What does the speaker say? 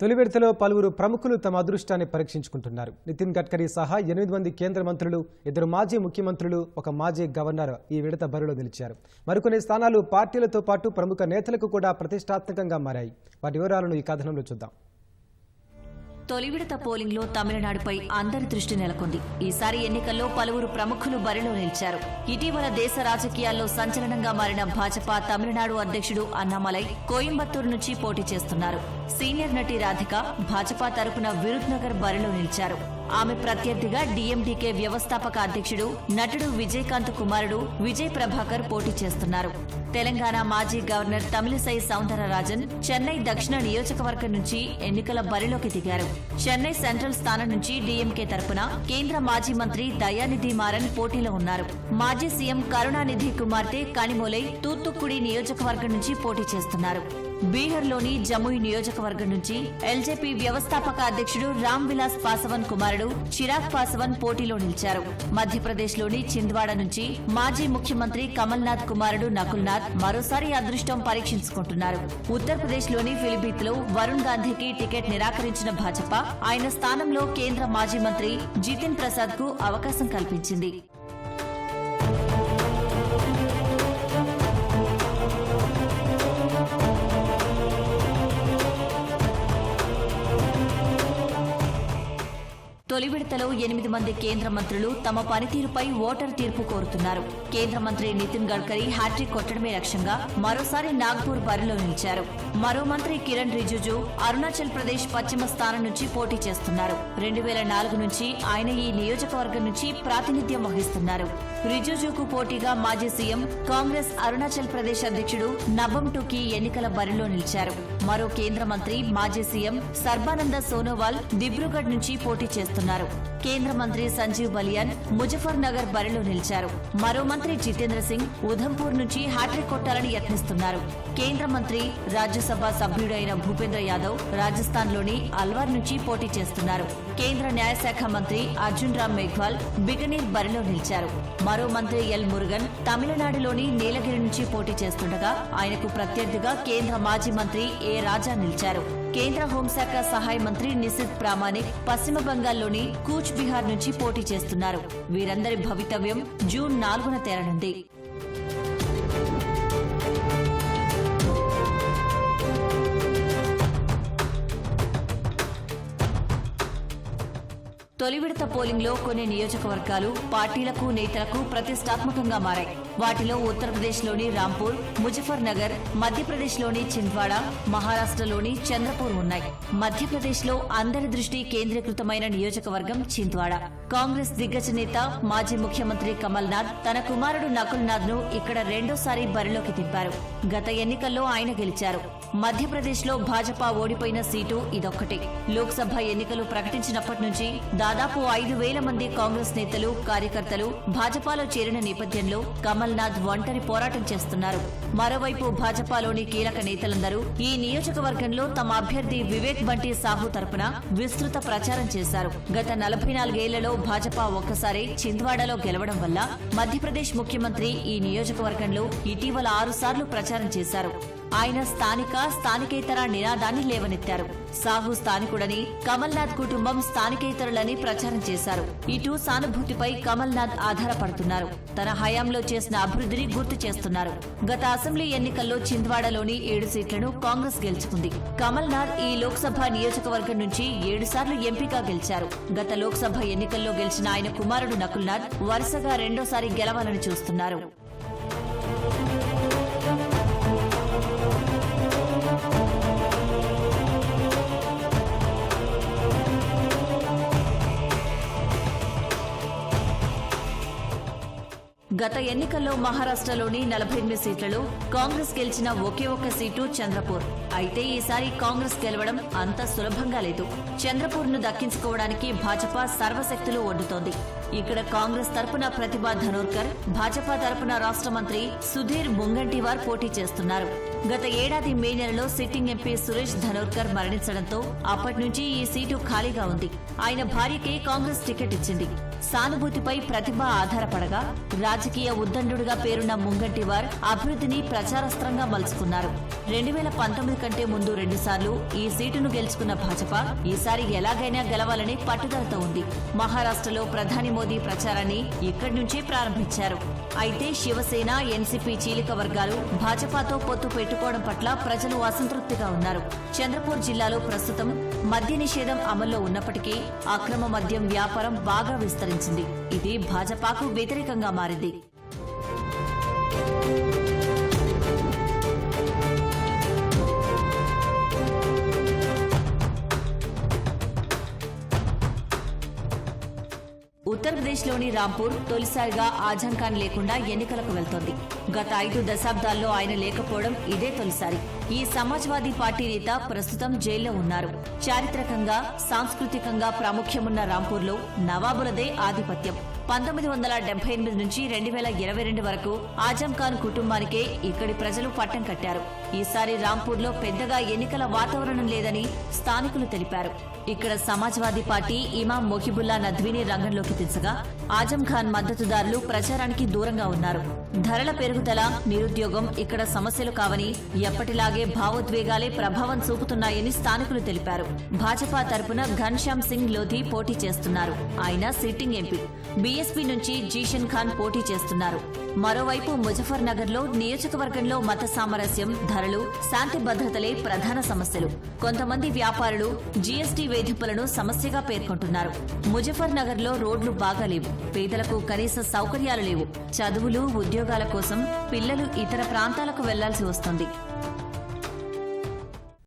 తొలి విడతలో పలువురు ప్రముఖులు తమ అదృష్టాన్ని పరీక్షించుకుంటున్నారు. నితిన్ గడ్కరీ సహా ఎనిమిది మంది కేంద్ర మంత్రులు ఇద్దరు మాజీ ముఖ్యమంత్రులు ఒక మాజీ గవర్నర్ ఈ విడత బరిలో నిలిచారు. మరికొన్ని స్థానాలు పార్టీలతో పాటు ప్రముఖ నేతలకు కూడా ప్రతిష్టాత్మకంగా మారాయి. వాటి వివరాలను ఈ కథనంలో చూద్దాం. తొలి విడత పోలింగ్లో తమిళనాడుపై అందరి దృష్టి నెలకొంది. ఈసారి ఎన్నికల్లో పలువురు ప్రముఖులు బరిలో నిలిచారు. ఇటీవల దేశ రాజకీయాల్లో సంచలనంగా మారిన భాజపా తమిళనాడు అధ్యక్షుడు అన్నామలై కోయంబత్తూరు నుంచి పోటీ చేస్తున్నారు. సీనియర్ నటి రాధిక భాజపా తరపున విరుద్నగర్ బరిలో నిలిచారు. ఆమె ప్రత్యర్థిగా డీఎండీకే వ్యవస్థాపక అధ్యక్షుడు నటుడు విజయకాంత్ కుమారుడు విజయ్ ప్రభాకర్ పోటీ చేస్తున్నారు. తెలంగాణ మాజీ గవర్నర్ తమిళిసై సౌందరరాజన్ చెన్నై దక్షిణ నియోజకవర్గం నుంచి ఎన్నికల బరిలోకి దిగారు. చెన్నై సెంట్రల్ స్థానం నుంచి డీఎంకే తరపున కేంద్ర మాజీ మంత్రి దయానిధి మారన్ పోటీలో ఉన్నారు. మాజీ సీఎం కరుణానిధి కుమార్తె కనిమోలై తూత్తుక్కుడి నియోజకవర్గం నుంచి పోటీ చేస్తున్నారు. బీహార్లోని జముయి నియోజకవర్గం నుంచి ఎల్జేపీ వ్యవస్థాపక అధ్యక్షుడు రామ్ విలాస్ పాసవన్ కుమారుడు చిరాగ్ పాసవన్ పోటీలో నిలిచారు. మధ్యప్రదేశ్లోని చింద్వాడ నుంచి మాజీ ముఖ్యమంత్రి కమల్నాథ్ కుమారుడు నకుల్నాథ్ మరోసారి అదృష్టం పరీక్షించుకుంటున్నారు. ఉత్తరప్రదేశ్లోని ఫిలిబీత్లో వరుణ్ గాంధీకి టికెట్ నిరాకరించిన భాజపా ఆయన స్థానంలో కేంద్ర మాజీ మంత్రి జితిన్ ప్రసాద్కు అవకాశం కల్పించింది. తొలి విడతలో ఎనిమిది మంది కేంద్ర మంత్రులు తమ పనితీరుపై ఓటర్ తీర్పు కోరుతున్నారు. కేంద్ర మంత్రి నితిన్ గడ్కరీ హ్యాట్రిక్ కొట్టడమే లక్ష్యంగా మరోసారి నాగ్పూర్ బరిలో నిలిచారు. మరో మంత్రి కిరణ్ రిజిజు అరుణాచల్ ప్రదేశ్ పశ్చిమ స్థానం నుంచి పోటీ చేస్తున్నారు. రెండు వేల నాలుగు నుంచి ఆయన ఈ నియోజకవర్గం నుంచి ప్రాతినిధ్యం వహిస్తున్నారు. రిజిజుకు పోటీగా మాజీ సీఎం కాంగ్రెస్ అరుణాచల్ ప్రదేశ్ అధ్యక్షుడు నబం టుకి ఎన్నికల బరిలో నిలిచారు. మరో కేంద్ర మంత్రి మాజీ సీఎం సర్బానంద సోనోవాల్ దిబ్రూగఢ్ నుంచి పోటీ చేస్తున్నారు. కేంద్ర మంత్రి సంజీవ్ బలియాన్ ముజఫర్ నగర్ బరిలో నిలిచారు. మరో మంత్రి జితేంద్ర సింగ్ ఉధంపూర్ నుంచి హ్యాట్రిక్ కొట్టాలని యత్నిస్తున్నారు. కేంద్ర మంత్రి రాజ్యసభ సభ్యుడైన భూపేంద్ర యాదవ్ రాజస్థాన్లోని అల్వార్ నుంచి పోటీ చేస్తున్నారు. కేంద్ర న్యాయశాఖ మంత్రి అర్జున్ రామ్ మేఘ్వాల్ బిగనీర్ బరిలో నిలిచారు. మరో మంత్రి ఎల్ మురుగన్ తమిళనాడులోని నీలగిరి నుంచి పోటీ చేస్తుండగా ఆయనకు ప్రత్యర్థిగా కేంద్ర మాజీ మంత్రి ఏ రాజా నిలిచారు. కేంద్ర హోంశాఖ సహాయ మంత్రి నిసిత్ ప్రామాణిక్ పశ్చిమ బంగాల్లోని కూచ్ బిహార్ నుంచి పోటీ చేస్తున్నారు. వీరందరి భవితవ్యం జూన్ నాలుగున తేరనుంది. తొలి విడత పోలింగ్లో కొన్ని నియోజకవర్గాలు పార్టీలకు నేతలకు ప్రతిష్టాత్మకంగా మారాయి. వాటిలో ఉత్తరప్రదేశ్లోని రాంపూర్ ముజఫర్ నగర్ మధ్యప్రదేశ్లోని చింద్వాడ మహారాష్ట్రలోని చంద్రపూర్ ఉన్నాయి. మధ్యప్రదేశ్లో అందరి దృష్టి కేంద్రీకృతమైన నియోజకవర్గం చింద్వాడ. కాంగ్రెస్ దిగ్గజ నేత మాజీ ముఖ్యమంత్రి కమల్ నాథ్ తన కుమారుడు నకుల్ నాథ్ను ఇక్కడ రెండోసారి బరిలోకి దింపారు. గత ఎన్నికల్లో ఆయన గెలిచారు. మధ్యప్రదేశ్లో భాజపా ఓడిపోయిన సీటు ఇదొక్కటే. లోక్సభ ఎన్నికలు ప్రకటించినప్పటి నుంచి దాదాపు ఐదు వేల మంది కాంగ్రెస్ నేతలు కార్యకర్తలు భాజపాలో చేరిన నేపథ్యంలో కమల్ కమల్నాథ్ ఒంటరి పోరాటం చేస్తున్నారు. మరోవైపు భాజపాలోని కీలక నేతలందరూ ఈ నియోజకవర్గంలో తమ అభ్యర్థి వివేక్ బంటి సాహు తరపున విస్తృత ప్రచారం చేశారు. గత నలభై నాలుగేళ్ళలో భాజపా ఒక్కసారి చింద్వాడలో గెలవడం వల్ల మధ్యప్రదేశ్ ముఖ్యమంత్రి ఈ నియోజకవర్గంలో ఇటీవల ఆరుసార్లు ప్రచారం చేశారు. ఆయన స్థానిక స్థానికేతర నినాదాన్ని లేవనెత్తారు. సాహు స్థానికుడని కమల్నాథ్ కుటుంబం స్థానికేతరులని ప్రచారం చేశారు. ఇటు సానుభూతిపై కమల్నాథ్ ఆధారపడుతున్నారు. తన హయాంలో చేసిన అభివృద్ధిని గుర్తు చేస్తున్నారు. గత అసెంబ్లీ ఎన్నికల్లో చింద్వాడలోని ఏడు సీట్లను కాంగ్రెస్ గెలుచుకుంది. కమల్నాథ్ ఈ లోక్సభ నియోజకవర్గం నుంచి ఏడుసార్లు ఎంపీగా గెలిచారు. గత లోక్సభ ఎన్నికల్లో గెలిచిన ఆయన కుమారుడు నకుల్నాథ్ వరుసగా రెండోసారి గెలవాలని చూస్తున్నారు. గత ఎన్నికల్లో మహారాష్ట్రలోని నలభై ఎనిమిది సీట్లలో కాంగ్రెస్ గెలిచిన ఒకే ఒక్క సీటు చంద్రపూర్. అయితే ఈసారి కాంగ్రెస్ గెలవడం అంత సులభంగా లేదు. చంద్రపూర్ను దక్కించుకోవడానికి భాజపా సర్వశక్తులు ఒడ్డుతోంది. ఇక్కడ కాంగ్రెస్ తరపున ప్రతిభా ధనోర్కర్ భాజపా తరపున రాష్ట్ర మంత్రి సుధీర్ ముంగంటివార్ పోటీ చేస్తున్నారు. గత ఏడాది మే నెలలో సిట్టింగ్ ఎంపీ సురేష్ ధనోర్కర్ మరణించడంతో అప్పటి నుంచి ఈ సీటు ఖాళీగా ఉంది. ఆయన భార్యకే కాంగ్రెస్ టికెట్ ఇచ్చింది. సానుభూతిపై ప్రతిభ ఆధారపడగా రాజకీయ ఉద్దండుడిగా పేరున్న ముంగంటివార్ అభివృద్ధిని ప్రచారస్త్రంగా మలుచుకున్నారు. రెండు వేల పంతొమ్మిది కంటే ముందు రెండుసార్లు ఈ సీటును గెలుచుకున్న భాజపా ఈసారి ఎలాగైనా గెలవాలని పట్టుదలతో ఉంది. మహారాష్ట్రలో ప్రధాని మోదీ ప్రచారాన్ని ఇక్కడి నుంచే ప్రారంభించారు. అయితే శివసేన ఎన్సీపీ చీలిక వర్గాలు భాజపాతో పొత్తు పెట్టుకోవడం పట్ల ప్రజలు అసంతృప్తిగా ఉన్నారు. చంద్రపూర్ జిల్లాలో ప్రస్తుతం మద్య నిషేధం అమల్లో ఉన్నప్పటికీ అక్రమ మద్యం వ్యాపారం బాగా విస్తరించింది ఇది భాజపాకు వ్యతిరేకంగా మారింది. ఉత్తరప్రదేశ్లోని రాంపూర్ తొలిసారిగా ఆజంకాన్ని లేకుండా ఎన్నికలకు వెళ్తోంది. గత ఐదు దశాబ్దాల్లో ఆయన లేకపోవడం ఇదే తొలిసారి. ఈ సమాజ్వాదీ పార్టీ నేత ప్రస్తుతం జైల్లో ఉన్నారు. చారిత్రకంగా సాంస్కృతికంగా ప్రాముఖ్యమున్న రాంపూర్లో నవాబులదే ఆధిపత్యం. పంతొమ్మిది వందల డెబ్బై ఎనిమిది నుంచి రెండు వేల ఇరవై రెండు వరకు ఆజం ఖాన్ కుటుంబానికే ఇక్కడి ప్రజలు పట్టం కట్టారు. ఈసారి రాంపూర్లో పెద్దగా ఎన్నికల వాతావరణం లేదని స్థానికులు తెలిపారు. ఇక్కడ సమాజ్వాదీ పార్టీ ఇమాం మొహిబుల్లా నద్వీని రంగంలోకి దించగా ఆజం ఖాన్ మద్దతుదారులు ప్రచారానికి దూరంగా ఉన్నారు. ధరల పెరుగుదల నిరుద్యోగం ఇక్కడ సమస్యలు కావని ఎప్పటిలాగే భావోద్వేగాలే ప్రభావం చూపుతున్నాయని స్థానికులు తెలిపారు. భాజపా తరపున ఘన్శ్యామ్ సింగ్ లోధి పోటీ చేస్తున్నారు. ఆయన సిట్టింగ్ ఎంపీ. బీఎస్పీ నుంచి జీషన్ ఖాన్ పోటీ చేస్తున్నారు. మరోవైపు ముజఫర్ నగర్లో నియోజకవర్గంలో మత సామరస్యం ధరలు శాంతి భద్రతలే ప్రధాన సమస్యలు. కొంతమంది వ్యాపారులు జీఎస్టీ వేధింపులను సమస్యగా పేర్కొంటున్నారు. ముజఫర్ నగర్లో రోడ్లు బాగాలేవు పేదలకు కనీస సౌకర్యాలు లేవు. చదువులు ఉద్యోగాల కోసం పిల్లలు ఇతర ప్రాంతాలకు వెళ్ళాల్సి వస్తుంది.